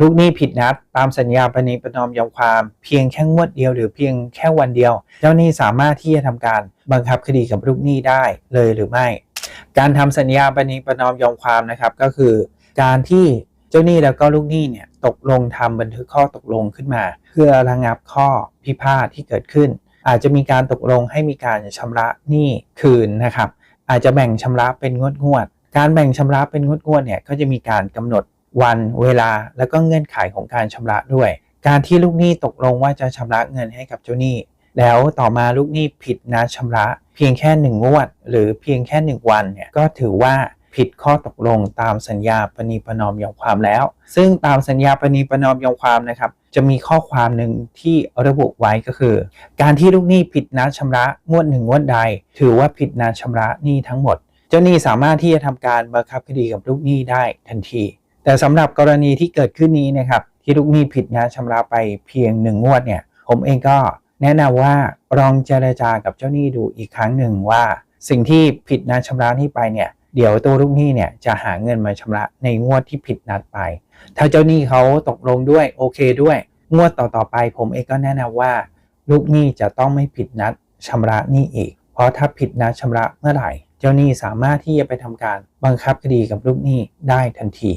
ลูกหนี้ผิดนัดตามสัญญาปณีประนอมยอมความ เพียงแค่งวดเดียวหรือเพียงแค่วันเดียว เจ้าหนี้สามารถที่จะทำการบังคับคดีกับลูกหนี้ได้เลยหรือไม่ การทำสัญญาปณีประนอมยอมความนะครับ ก็คือ การที่เจ้าหนี้แล้วก็ลูกหนี้เนี่ยตกลงทำบันทึกข้อตกลงขึ้นมา เพื่อระงับข้อพิพาทที่เกิดขึ้น อาจจะมีการตกลงให้มีการชำระหนี้คืนนะครับ อาจจะแบ่งชำระเป็นงวดงวดการแบ่งชำระเป็นงวดงวดเนี่ยก็จะมีการกำหนด วันเวลาแล้วก็เงื่อนไขของการชำระด้วย การที่ลูกหนี้ตกลงว่าจะชำระเงินให้กับเจ้าหนี้ แล้วต่อมาลูกหนี้ผิดนัดชำระ เพียงแค่หนึ่งงวด หรือเพียงแค่หนึ่งวันเนี่ยก็ถือว่าผิดข้อตกลงตามสัญญาปณีประนอมยอมความแล้ว ซึ่งตามสัญญาปณีประนอมยอมความนะครับ จะมีข้อความหนึ่งที่ระบุไว้ก็คือ การที่ลูกหนี้ผิดนัดชำระงวดหนึ่งงวดใด ถือว่าผิดนัดชำระหนี้ทั้งหมด เจ้าหนี้สามารถที่จะทำการบังคับคดีกับลูกหนี้ได้ทันที แต่สำหรับกรณีที่เกิดขึ้นนี้นะครับที่ลูกหนี้ผิดนัดชำระไปเพียงหนึ่งงวดเนี่ย ผมเองก็แนะนำว่าลองเจรจากับเจ้าหนี้ดูอีกครั้งหนึ่งว่า สิ่งที่ผิดนัดชำระหนี้ไปเนี่ยเดี๋ยวตัวลูกหนี้เนี่ยจะหาเงินมาชำระในงวดที่ผิดนัดไป ถ้าเจ้าหนี้เขาตกลงด้วยโอเคด้วย งวดต่อๆไป ผมเองก็แนะนำว่า ลูกหนี้จะต้องไม่ผิดนัดชำระหนี้อีก เพราะถ้าผิดนัดชำระเมื่อไหร่ เจ้าหนี้สามารถที่จะไปทำการบังคับคดีกับลูกหนี้ได้ทันที